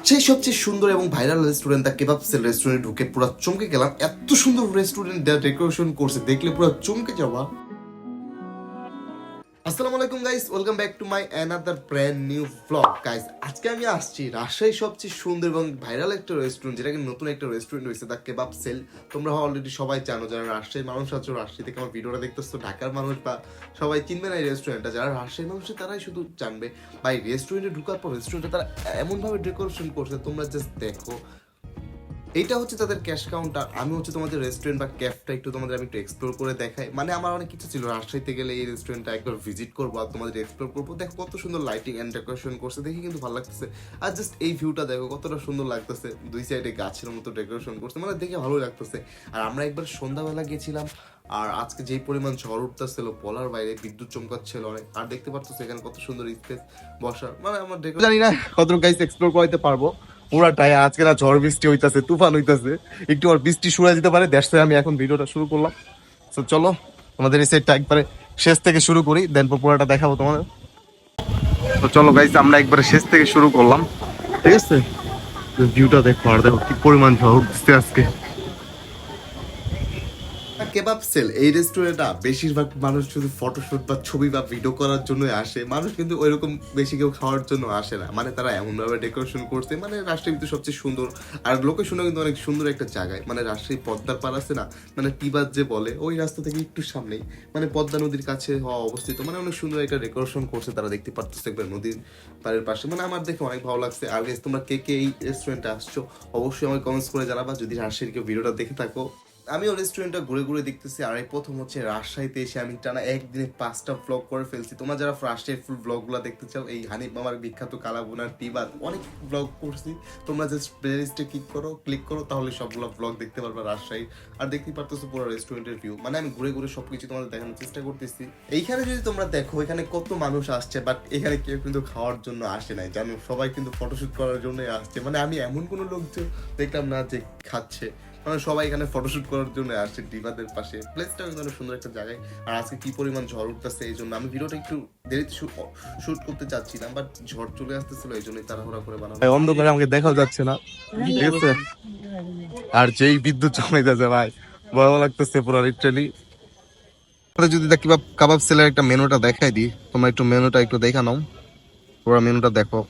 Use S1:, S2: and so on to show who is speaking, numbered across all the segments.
S1: রাজশাহীর সবচেয়ে সুন্দর এবং viral restaurant the kebab cell রেস্টুরেন্টে ঢুকে পুরো চমকে গেলাম। এত সুন্দর রেস্টুরেন্ট ডেকোরেশন করছে, দেখলে পুরো চমকে যাওয়া। আসসালামু guys welcome back to my another brand new vlog guys আজকে আমি আসছি রাজশাহীর সবচেয়ে সুন্দর এবং ভাইরাল একটা রেস্টুরেন্ট যেটাকে নতুন একটা রেস্টুরেন্ট হয়েছে দ্য কেবাব সেল তোমরা অলরেডি সবাই জানো, যারা রাজশাহীর মানুষ আছো, রাজশাহী থেকে আমার ভিডিওটা দেখতেছো, ঢাকার মানুষ বা সবাই চিনবে না এই রেস্টুরেন্টটা যারা রাজশাহীর মানুষ তারাই শুধু জানবে। বা এই রেস্টুরেন্টে ঢুকার পর রেস্টুরেন্টে তারা এমনভাবে ডেকোরেশন করছে, তোমরা জাস্ট দেখো। এইটা হচ্ছে তাদের ক্যাশ কাউন্টার আমি হচ্ছে তোমাদের রেস্টুরেন্ট বা ক্যাফটা একটু তোমাদের আমি একটু এক্সপ্লোর করে দেখাই। মানে আমার অনেক কিছু ছিল রাজশাহীতে গেলে এই রেস্টুরেন্টটা একবার ভিজিট করব আর তোমাদের এক্সপ্লোর করব। দেখো কত সুন্দর লাইটিং অ্যান্ড ডেকোরেশন করছে। দেখে কিন্তু ভালো লাগতেছে। আর জাস্ট এই ভিউটা দেখো, কতটা সুন্দর লাগতেছে। দুই সাইডে গাছের মতো ডেকোরেশন করছে। মানে দেখে ভালো লাগতেছে। আর আমরা একবার সন্ধ্যাবেলা গেছিলাম, আর আজকে যেই পরিমাণ ঝড় উঠতেছিল পলার বাইরে বিদ্যুৎ চমকাচ্ছিল অনেক। আর দেখতে পাচ্ছ এখানে কত সুন্দর স্পেস বসার। মানে আমার
S2: জানি না কত গাইস এক্সপ্লোর করাইতে পারব। পুরাটাই আজকে না ঝড় বৃষ্টি হইতাছে, তুফান হইতাছে। একটু আর বৃষ্টি শুরু দিতে পারে দেশ থেকে আমি এখন ভিডিওটা শুরু করলাম। তো চলো, আমাদের এই সেটটা একবারে শেষ থেকে শুরু করি দেন পুরাটা দেখাবো তোমাদের। তো চলো গাইস আমরা একবারে শেষ থেকে শুরু করলাম। ঠিক আছে? ভিউটা দেখো, আর দেখো কি পরিমাণ ঝড় উঠছে আজকে।
S1: কেবাব সেল, এই রেস্টুরেন্টটা বেশিরভাগ মানুষ শুধু ফটোশুট বা ছবি বা ভিডিও করার জন্য আসে। মানুষ কিন্তু ওইরকম বেশি কেউ খাওয়ার জন্য আসে না। মানে তারা এমন ভাবে ডেকোরেশন করছে মানে রাজশাহী কিন্তু সবচেয়ে সুন্দর। আর লোকেশনও কিন্তু অনেক সুন্দর একটা জায়গায়। মানে রাজশাহী পদ্মার পার আছে না মানে টিবাদ যে বলে, ওই রাস্তা থেকে একটু সামনেই। মানে পদ্মা নদীর কাছে হওয়া অবস্থিত। মানে অনেক সুন্দর একটা ডেকোরেশন করছে তারা, দেখতে পারতেছে একবার নদীর পাড়ের পাশে। মানে আমার দেখে অনেক ভালো লাগছে। আর তোমরা কে কে এই রেস্টুরেন্টে আসছো, অবশ্যই আমাকে কমেন্টস করে জানাবা। যদি রাজশাহীর কেউ ভিডিওটা দেখে থাকো আমি ওই রেস্টুরেন্টটা ঘুরে ঘুরে দেখতেছি, আর প্রথম হচ্ছে রাজশাহীতে এসে আমি টানা একদিনে পাঁচটা ব্লগ করে ফেলছি। তোমরা যারা রাজশাহীর ফুল ব্লগগুলো দেখতে চাও, এই হানিফ মামার বিখ্যাত কালাবুনার টিবাদ অনেক ব্লগ করছি। তোমরা জাস্ট প্লেলিস্টে ক্লিক করো ক্লিক করো, তাহলে সবগুলো ব্লগ দেখতে পারবে রাজশাহী আর দেখতেই পারতেছো পুরো রেস্টুরেন্টের ভিউ মানে আমি ঘুরে ঘুরে সবকিছু তোমাদের দেখানোর চেষ্টা করতেছি। এইখানে যদি তোমরা দেখো, এখানে কত মানুষ আসছে বাট এখানে কেউ কিন্তু খাওয়ার জন্য আসে নাই, জানো? সবাই কিন্তু ফটোশ্যুট করার জন্যই আসছে। মানে আমি এমন কোনো লোক যে দেখলাম না যে খাচ্ছে। মানে সবাই এখানে ফটোশুট করার জন্য আসছে ডিবাদের পাশে। প্লেসটা কিন্তু সুন্দর একটা জায়গায়। আর আজকে কি পরিমাণ ঝড় উঠতেছে এই জন্য আমি ভিডিওটা একটু দেরিতে শুট করতে চাচ্ছিলাম বাট ঝড় চলে আসতেছিল, এই জন্যই তাড়াহুড়া করে
S2: ভাই, অন্ধকারে আমাকে দেখাও যাচ্ছে না। ঠিক আছে? আর যেই বিদ্যুৎ যাচ্ছে ভাই ভয় লাগতেছে পুরো লিটারালি যদি দেখি কাবাব সেলের একটা মেনুটা দেখাই দিই, তোমরা একটু মেনুটা একটু দেখা নাও। পুরো মেনুটা দেখো।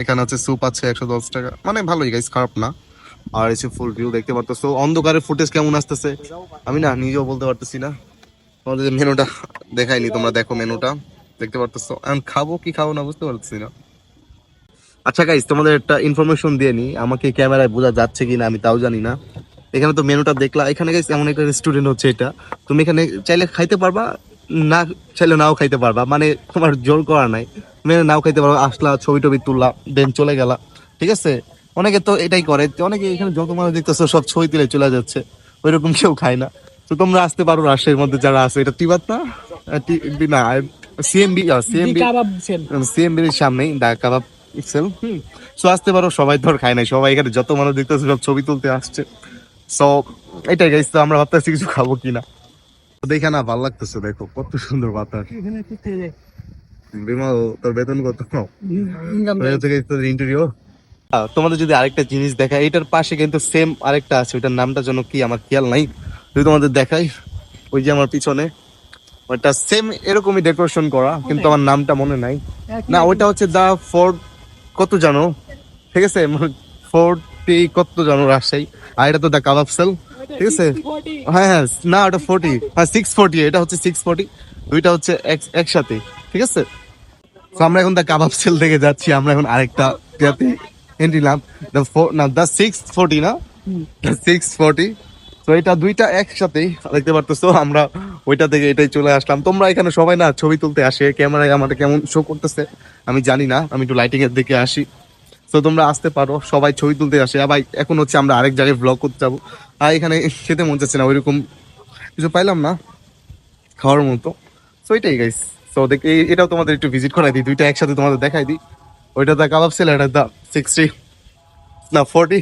S2: এখানে হচ্ছে স্যুপ আছে একশো দশ টাকা। মানে ভালোই গাইস খারাপ না। আর এসে ফুল ভিউ দেখতে পারতেছো। অন্ধকারের ফুটেজ কেমন আসতেছে? আমি না, নিজেও বলতে পারতেছি না। তোমাদের যে মেনুটা দেখাইনি, তোমরা দেখো মেনুটা। দেখতে খাব কি খাব না বুঝতে পারতেছি না। আচ্ছা গাইস তোমাদের একটা ইনফরমেশন দিয়ে নি আমাকে ক্যামেরায় বোঝা যাচ্ছে কিনা আমি তাও জানি না। এখানে তো মেনুটা দেখলা। এখানে গাইস এমন একটা রেস্টুরেন্ট হচ্ছে এটা। তুমি এখানে চাইলে খাইতে পারবা, না চাইলে নাও খাইতে পারবা। মানে তোমার জোর করা নাই। তুমি নাও খাইতে পারবা। আসলা ছবি টবি তুললা দেন চলে গেলা। ঠিক আছে? অনেকে তো এটাই করে। অনেকে এখানে যত মানুষ দেখতেছো সব ছবি তুলে চলে যাচ্ছে। ওইরকম কেউ খায় না। তো তোমরা আসতে পারো রাজশাহীর মধ্যে যারা আছে। এটা টিবাত না? না সিএমবি সিএমবি সিএমবির সামনেই দা কাবাব সেল হুম। সো আসতে পারো সবাই ধর খায় নাই। সবাই এখানে যত মানুষ দেখতেছে সব ছবি তুলতে আসছে। সো এটাই গাইস তো আমরা ভাবতেছি কিছু খাব কিনা। দেখে না ভালো লাগতেছে দেখো কত সুন্দর বাতাস। বিমল তোর বেতন কত?
S3: ইনকাম
S2: ইন্টারভিউ তোমাদের যদি আরেকটা জিনিস দেখায় এটার পাশে কিন্তু সেম আরেকটা আছে ওইটার নামটা যেন কি আমার খেয়াল নাই। যদি তোমাদের দেখাই ওই যে আমার পিছনে ওইটা সেম এরকমই ডেকোরেশন করা কিন্তু আমার নামটা মনে নাই। না ওইটা হচ্ছে দা ফোর্ট কত জানো? ঠিক আছে? ফোর্টি কত জানো রাজশাহী। আর এটা তো দা কাবাব সেল ঠিক আছে? হ্যাঁ হ্যাঁ না ওটা ফোর্টি হ্যাঁ সিক্স ফোর্টি এটা হচ্ছে সিক্স ফোর্টি দুইটা হচ্ছে এক- একসাথে ঠিক আছে? তো আমরা এখন দা কাবাব সেল থেকে যাচ্ছি আমরা এখন আরেকটা ইয়াতে এন্ট্রি নিলাম দা ফোর না দা সিক্স ফোর্টি না সিক্স ফোর্টি তো এটা দুইটা একসাথেই দেখতে পারতেছো আমরা ওইটা থেকে এটাই চলে আসলাম। তোমরা এখানে সবাই না ছবি তুলতে আসে ক্যামেরায় আমাদের কেমন শো করতেছে আমি জানি না আমি একটু লাইটিং এর দিকে আসি। তো তোমরা আসতে পারো সবাই ছবি তুলতে আসে। আবার এখন হচ্ছে আমরা আরেক জায়গায় ব্লগ করতে যাব। আর এখানে খেতে মন চাচ্ছে না ওইরকম কিছু পাইলাম না খাওয়ার মতো। তো এটাই গাইস তো দেখ এটাও তোমাদের একটু ভিজিট করাই দিই দুইটা একসাথে তোমাদের দেখাই দিই। ওইটা দা কাবাব সেল এটা দা সিক্সটি না ফোরটি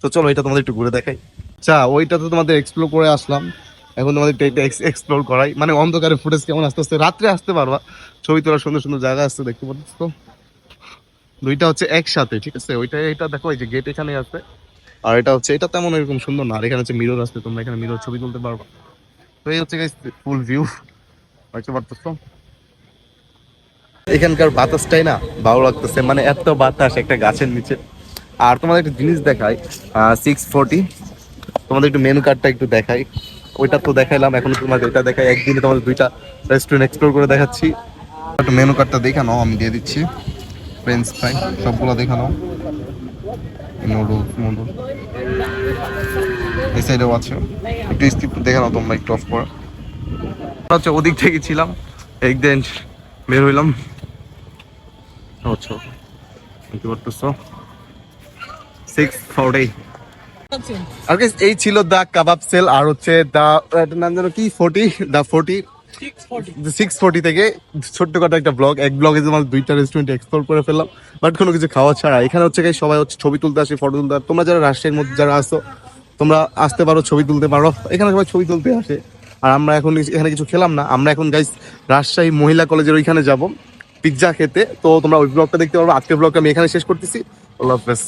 S2: তো চলো, এটা তোমাদের একটু ঘুরে দেখাই। আচ্ছা ওইটা তো তোমাদের এক্সপ্লোর করে আসলাম। এখন তোমাদের এক্সপ্লোর করাই। মানে অন্ধকারে ফুটেজ কেমন আস্তে আস্তে, রাত্রে আসতে পারবা। ছবি তোলার সুন্দর সুন্দর জায়গা আসতে দেখতে পাচ্ছ? তো দুইটা হচ্ছে একসাথে, ঠিক আছে? ওইটা, এটা দেখো, এই যে গেট এখানে আছে। আর এটা হচ্ছে, এটা তেমন এরকম সুন্দর না। আর এখানে হচ্ছে মিরর আছে, তোমরা এখানে মিরর ছবি তুলতে পারবা। তো এই হচ্ছে ফুল ভিউ দেখতে পারতেছো? এখানকার বাতাসটাই না ভালো লাগতেছে। মানে এত বাতাস একটা গাছের নিচে। আর তোমাদের একটা জিনিস দেখাই সিক্স ফোরটি তোমাদের একটু মেনু কার্ডটা একটু দেখাই। ওইটা তো দেখাইলাম, এখন তোমাদের এটা দেখাই। একদিনে তোমাদের দুইটা রেস্টুরেন্ট এক্সপ্লোর করে দেখাচ্ছি। একটু মেনু কার্ডটা দেখানো আমি দিয়ে দিচ্ছি। ফ্রেঞ্চ ফ্রাই সবগুলো দেখা নাও। নুডলস নুডলস এই সাইডেও আছে। একটু স্কিপ দেখে নাও তোমরা, একটু অফ করে। হচ্ছে ওদিক থেকে ছিলাম একদিন বের হইলাম। আচ্ছা। দেখতে পারতেছো? সিক্স ফোরটি আর guys, এই ছিল দা কাবাব সেল আর হচ্ছে দা নাম যেন কি? ফোর্টি দা ফোর্টি সিক্স ফোর্টি থেকে ছোট্ট কটা একটা ব্লগ এক ব্লগে তোমার দুইটা রেস্টুরেন্ট এক্সপ্লোর করে ফেললাম বাট কোনো কিছু খাওয়া ছাড়া। এখানে হচ্ছে সবাই হচ্ছে ছবি তুলতে আসে ফটো তুলতে। তোমরা যারা রাজশাহীর মধ্যে যারা আসো তোমরা আসতে পারো ছবি তুলতে পারো। এখানে সবাই ছবি তুলতে আসে। আর আমরা এখন এখানে কিছু খেলাম না। আমরা এখন গাইস রাজশাহী মহিলা কলেজের ওইখানে যাব। পিৎজা খেতে। তো তোমরা ওই ব্লগটা দেখতে পারব। আজকের ব্লগটা আমি এখানে শেষ করতেছি। আল্লাহ হাফেজ।